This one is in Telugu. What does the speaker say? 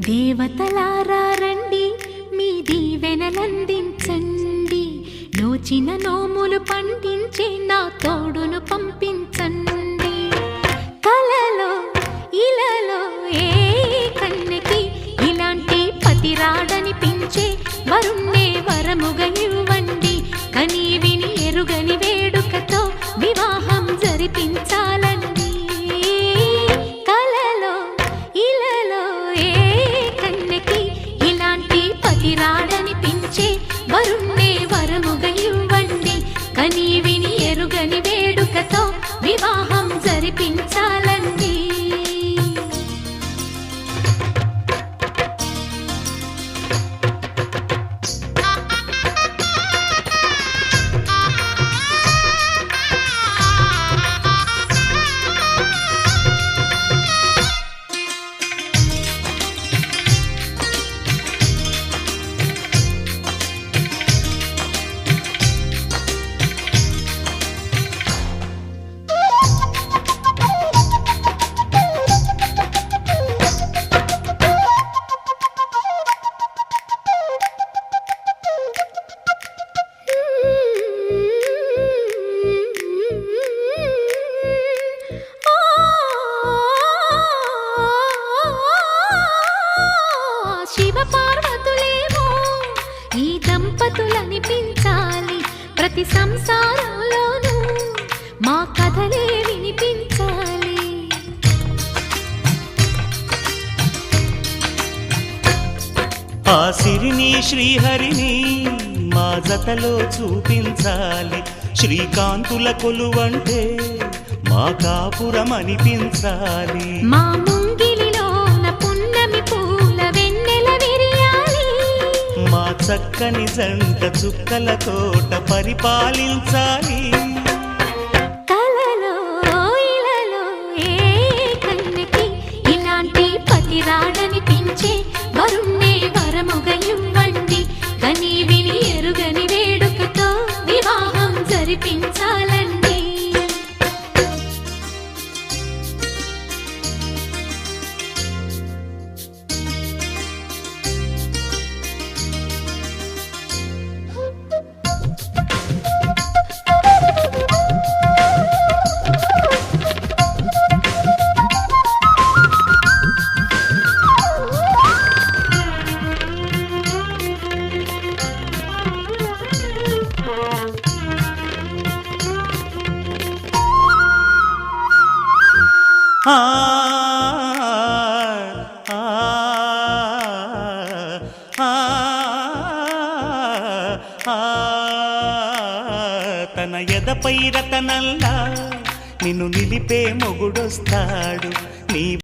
దేవతలారండి మీ దీవెనలందించండి. నోచిన నోములు పండించే నా తోడును పంపించండి. ప్రతి సంసారంలోనూ మా కథలే వినిపించాలి. ఆ సిరిని శ్రీహరిని మా జతలో చూపించాలి. శ్రీకాంతుల కొలువంటే మా కాపురం అనిపించాలి మా చక్కని జంట చుక్కల తోట పరిపాలించాలి. తన ఎదపై రతనల్లా నిన్ను నిలిపే మొగుడొస్తాడు. నీ